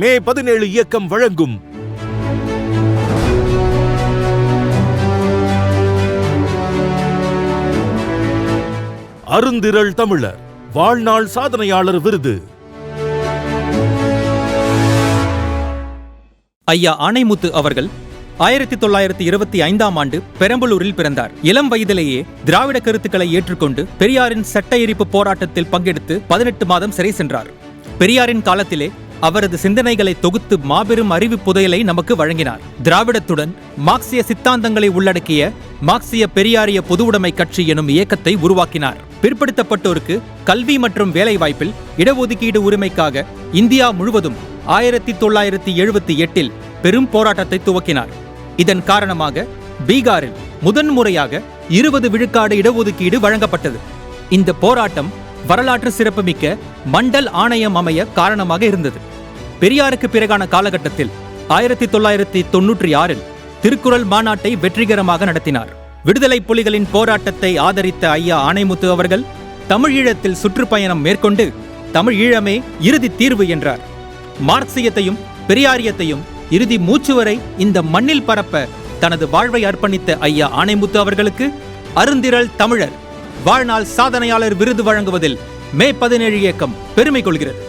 மே பதினேழு இயக்கம் வழங்கும். அருந்திரள் தமிழர் வாழ்நாள் சாதனையாளர் விருது. ஐயா ஆணைமுத்து அவர்கள் ஆயிரத்தி தொள்ளாயிரத்தி இருபத்தி ஐந்தாம் ஆண்டு பெரம்பலூரில் பிறந்தார். இளம் வயதிலேயே திராவிட கருத்துக்களை ஏற்றுக்கொண்டு பெரியாரின் சட்ட எரிப்பு போராட்டத்தில் பங்கெடுத்து பதினெட்டு மாதம் சிறை சென்றார். பெரியாரின் காலத்திலே அவரது சிந்தனைகளை தொகுத்து மாபெரும் அறிவு புதையலை நமக்கு வழங்கினார். திராவிடத்துடன் மார்க்சிய சித்தாந்தங்களை உள்ளடக்கிய மார்க்சிய பெரியாரிய பொதுவுடைமை கட்சி எனும் இயக்கத்தை உருவாக்கினார். பிற்படுத்தப்பட்டோருக்கு கல்வி மற்றும் வேலைவாய்ப்பில் இடஒதுக்கீடு உரிமைக்காக இந்தியா முழுவதும் ஆயிரத்தி தொள்ளாயிரத்தி எழுபத்தி எட்டில் பெரும் போராட்டத்தை துவக்கினார். இதன் காரணமாக பீகாரில் முதன்முறையாக இருபது விழுக்காடு இடஒதுக்கீடு வழங்கப்பட்டது. இந்த போராட்டம் வரலாற்று சிறப்புமிக்க மண்டல் ஆணையம் அமைய காரணமாக இருந்தது. பெரியாருக்கு பிறகான காலகட்டத்தில் ஆயிரத்தி தொள்ளாயிரத்தி தொன்னூற்றி ஆறில் திருக்குறள் மாநாட்டை வெற்றிகரமாக நடத்தினார். விடுதலை புலிகளின் போராட்டத்தை ஆதரித்த ஐயா ஆணைமுத்து அவர்கள் தமிழீழத்தில் சுற்றுப்பயணம் மேற்கொண்டு தமிழ் ஈழமே இறுதி தீர்வு என்றார். மார்க்சியத்தையும் பெரியாரியத்தையும் இறுதி மூச்சு வரை இந்த மண்ணில் பரப்ப தனது வாழ்வை அர்ப்பணித்த ஐயா ஆணைமுத்து அவர்களுக்கு அருந்திரள் தமிழர். வாழ்நாள் சாதனையாளர் விருது வழங்குவதில் மே பதினேழு இயக்கம் பெருமை கொள்கிறது.